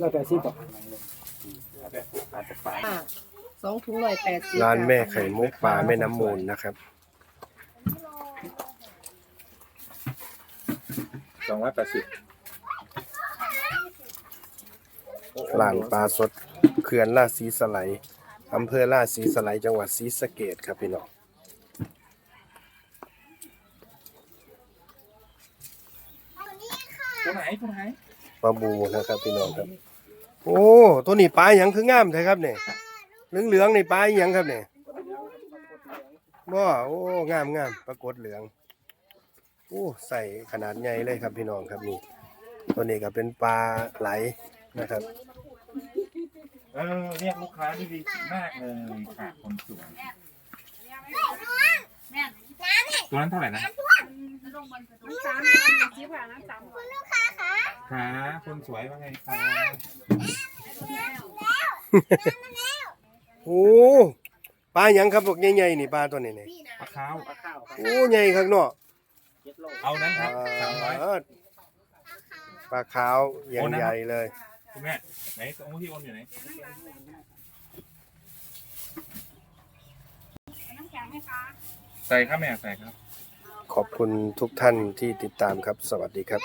ร้อยแปดสิบต่อค่ะสองถุงร้อยแปดสิบร้านแม่ไข่มุกปลาแม่น้ำมูลนะครับ สองร้อยแปดสิบร้านปลาสดเขื่อนลาดสีสไลด์อำเภอลาดสีสไลด์จังหวัดศรีสะเกษครับพี่น้องตัวไหนตัวไหน ปลาบูนะครับพี่น้องครับ โอ้ตัวนี้ปลาหยังคืองามใช่ครับเนี่ยเหลืองๆนี่ปลาอหยังครับเนี่ยบ่โอ้งามงามปรากฏเหลืองโอ้ใส่ขนาดใหญ่เลยครับพี่น้องครับนี่ตัวนี้ก็เป็นปลาไหลนะครับเออเรียกลูกค้าได้ดีมากเลยค่ะคนสวยตัวนั้นเท่าไหร่นะสามสิบค่ะนะสามขา คนสวยว่าไงคะโอ้ปลาหยังครับพวกใหญ่ๆนี่ปลาตัวนี้นี่ปลาขาวโอ้ใหญ่ครับเนาะเอานั้นครับสามร้อยเออปลาขาวอย่างใหญ่เลยคุณแม่ไหนตรงที่โอนอยู่ไหนใส่ครับแม่ใส่ครับ ขอบคุณทุกท่านที่ติดตามครับสวัสดีครับ